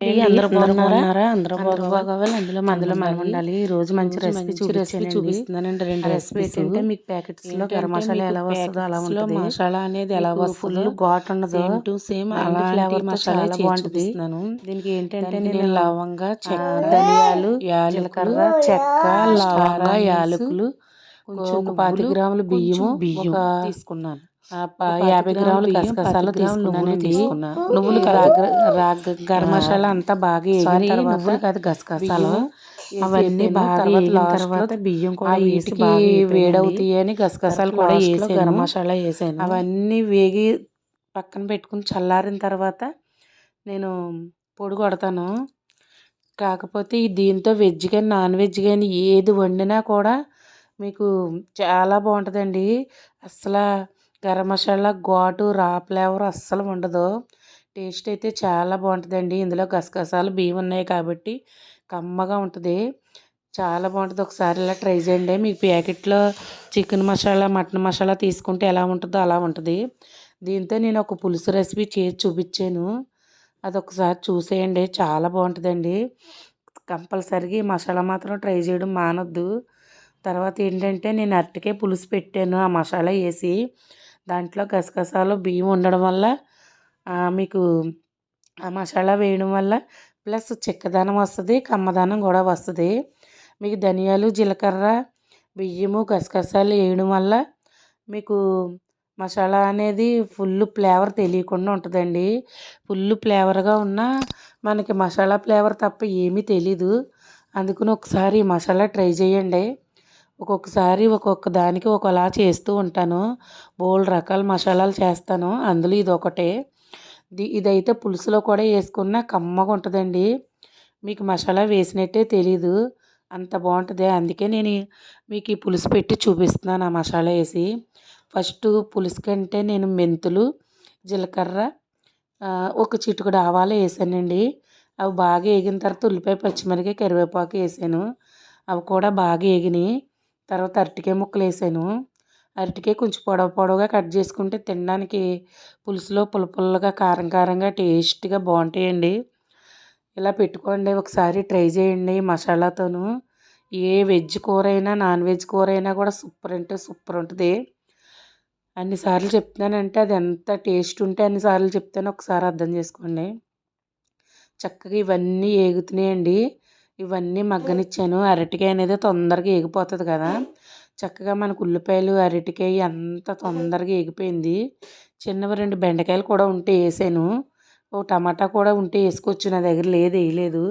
అందరూ బాగున్నారా? అందరూ బాగోవాలి. అందులో మందులో మనం ఉండాలి. ఈ రోజు మంచి రెసిపీ రెసిపీ చూపిస్తున్నానండి రెండు రెసిపీ ఏంటంటే మీకు ప్యాకెట్స్లో గరం మసాలా ఎలా వస్తుందో అలా ఉంటుంది. మసాలా అనేది ఎలా వస్తుందో ఘాట్ ఉండదు. టు సేమ్ అలా ఫ్లేవర్ మసాలా బాగుంటుంది. దీనికి ఏంటంటే నేను లవంగా చెక్క ధనియాలు జీలకర్ర చెక్క లవంగా యాలకులు కొంచెం ఒక పాతి గ్రాములు బియ్యము బియ్యం తీసుకున్నాను. యాభై గ్రాములు గసగసాలు తీసుకున్నాను తీసుకున్నా. నువ్వులు రాగ గరం మసాలా అంతా బాగా వేగిన కాదు గసగసాలు అవన్నీ బాగా తర్వాత బియ్యం కూడా వేసి వేడవుతాయి అని గసగసాలు కూడా వేసి గరం మసాలా వేసాను. అవన్నీ వేగి పక్కన పెట్టుకుని చల్లారిన తర్వాత నేను పొడి కొడతాను. కాకపోతే దీంతో వెజ్ కానీ నాన్ వెజ్ కానీ ఏది వండినా కూడా మీకు చాలా బాగుంటుందండి. అసలు గరం మసాలా ఘాటు రా ఫ్లేవర్ అస్సలు ఉండదు. టేస్ట్ అయితే చాలా బాగుంటుందండి. ఇందులో గసగసాలు బియ్యం ఉన్నాయి కాబట్టి కమ్మగా ఉంటుంది. చాలా బాగుంటుంది. ఒకసారి ఇలా ట్రై చేయండి. మీకు ప్యాకెట్లో చికెన్ మసాలా మటన్ మసాలా తీసుకుంటే ఎలా ఉంటుందో అలా ఉంటుంది. దీంతో నేను ఒక పులుసు రెసిపీ చేసి చూపించాను. అది ఒకసారి చూసేయండి. చాలా బాగుంటుందండి. కంపల్సరీగా ఈ మసాలా మాత్రం ట్రై చేయడం మానొద్దు. తర్వాత ఏంటంటే నేను అరటికే పులుసు పెట్టాను. ఆ మసాలా వేసి దాంట్లో గసగసాలు బియ్యం ఉండడం వల్ల మీకు ఆ మసాలా వేయడం వల్ల ప్లస్ చిక్కదనం వస్తుంది కమ్మదనం కూడా వస్తుంది. మీకు ధనియాలు జీలకర్ర బియ్యము గసగసాలు వేయడం వల్ల మీకు మసాలా అనేది ఫుల్ ఫ్లేవర్ తెలియకుండా ఉంటుందండి. ఫుల్ ఫ్లేవర్గా ఉన్న మనకి మసాలా ఫ్లేవర్ తప్ప ఏమీ తెలీదు. అందుకని ఒకసారి మసాలా ట్రై చేయండి. ఒక్కొక్కసారి ఒక్కొక్క దానికి ఒకలా చేస్తూ ఉంటాను. బోల్ రకాల మసాలాలు చేస్తాను. అందులో ఇది ఒకటే. ఇదైతే పులుసులో కూడా వేసుకున్న కమ్మగా ఉంటుందండి. మీకు మసాలా వేసినట్టే తెలీదు. అంత బాగుంటుంది. అందుకే నేను మీకు ఈ పులుసు పెట్టి చూపిస్తున్నాను ఆ మసాలా వేసి. ఫస్ట్ పులుసు కంటే నేను మెంతులు జీలకర్ర ఒక చిటుకుడు ఆవాలు వేసానండి. అవి బాగా వేగిన తర్వాత ఉల్లిపాయ పచ్చిమిరకాయ కరివేపాకు వేసాను. అవి కూడా బాగా వేగినాయి. తర్వాత అరటికాయ ముక్కలు వేసాను అరటికాయ కొంచెం పొడవు పొడవుగా కట్ చేసుకుంటే తినడానికి పులుసులో పుల్లపుల్లగా కారం కారంగా టేస్ట్గా బాగుంటాయండి. ఇలా పెట్టుకోండి ఒకసారి ట్రై చేయండి మసాలాతోను. ఏ వెజ్ కూర అయినా నాన్ వెజ్ కూర అయినా కూడా సూపర్ అంటే సూపర్ ఉంటుంది. అన్నిసార్లు చెప్తున్నానంటే అది ఎంత టేస్ట్ ఉంటే అన్నిసార్లు చెప్తాను. ఒకసారి అర్థం చేసుకోండి. చక్కగా ఇవన్నీ ఏగుతున్నాయండి. ఇవన్నీ మగ్గనిచ్చాను. అరటికాయ అనేది తొందరగా ఎగిపోతుంది కదా. చక్కగా మనకు ఉల్లిపాయలు అరటికాయ అంత తొందరగా ఎగిపోయింది చిన్నవి రెండు బెండకాయలు కూడా ఉంటే వేసాను. ఓ టమాటా కూడా ఉంటే వేసుకోవచ్చు. నా దగ్గర లేదు వేయలేదు.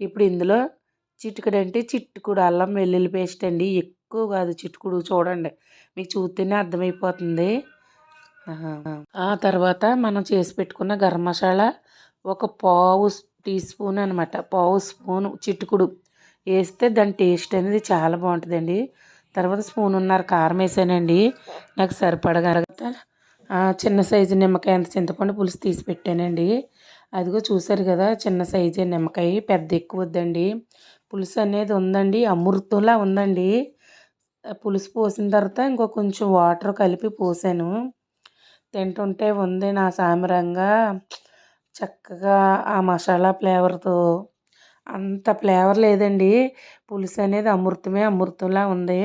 ఇప్పుడు ఇందులో చిటికడు అంటే చిట్టుకుడు అల్లం వెల్లుల్లి పేస్ట్ అండి. ఎక్కువ కాదు చిట్టుకుడు చూడండి. మీకు చూస్తేనే అర్థమైపోతుంది. ఆ తర్వాత మనం చేసి పెట్టుకున్న గరం మసాలా ఒక పావు టీ స్పూన్ అనమాట పావు స్పూన్ చిటుకుడు. వేస్తే దాని టేస్ట్ అనేది చాలా బాగుంటుందండి. తర్వాత స్పూన్ ఉన్నారు కారం వేసానండి. నాకు సరిపడగా చిన్న సైజు నిమ్మకాయ అంత చింతపండు పులుసు తీసి పెట్టానండి. అదిగో చూసారు కదా చిన్న సైజు నిమ్మకాయ. పెద్ద ఎక్కువ వద్దండి. పులుసు అనేది ఉందండి అమృతంలా ఉందండి. పులుసు పోసిన తర్వాత ఇంకో కొంచెం వాటర్ కలిపి పోసాను. తింటుంటే ఉంది నా సామరంగా. చక్కగా ఆ మసాలా ఫ్లేవర్తో అంత ఫ్లేవర్ లేదండి. పులుసు అనేది అమృతమే అమృతంలా ఉంది.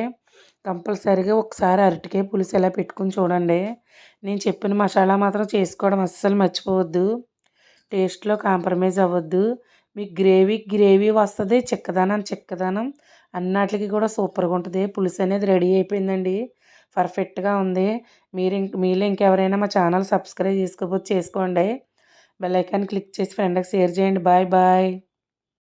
కంపల్సరీగా ఒకసారి అరటికాయ పులుసు ఇలా పెట్టుకుని చూడండి. నేను చెప్పిన మసాలా మాత్రం చేసుకోవడం అస్సలు మర్చిపోవద్దు. టేస్ట్లో కాంప్రమైజ్ అవ్వద్దు. మీకు గ్రేవీ గ్రేవీ వస్తుంది చిక్కదనం చిక్కదనం అన్నిటికి కూడా సూపర్గా ఉంటుంది. పులుసు అనేది రెడీ అయిపోయిందండి. పర్ఫెక్ట్గా ఉంది. మీరు ఇంక మీలో ఇంకెవరైనా మా ఛానల్ సబ్స్క్రైబ్ చేసుకోకపోతే చేసుకోండి. బెల్ ఐకాన్ క్లిక్ చేసి ఫ్రెండ్కి షేర్ చేయండి. Bye bye.